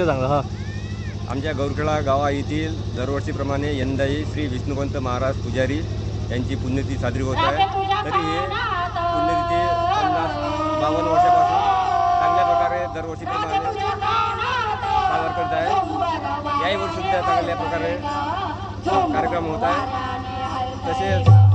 आमच्या गौरखेडा गावा येथील दरवर्षीप्रमाणे यंदाही श्री विष्णुपंत महाराज पुजारी यांची पुण्यतिथी साजरी होत आहे. तरी हे पुण्यतिथी पन्नास बावन्न वर्षापासून चांगल्या प्रकारे दरवर्षीप्रमाणे साजरा करत आहे. याही वर्षी सुद्धा चांगल्या प्रकारे कार्यक्रम होत आहे. तसेच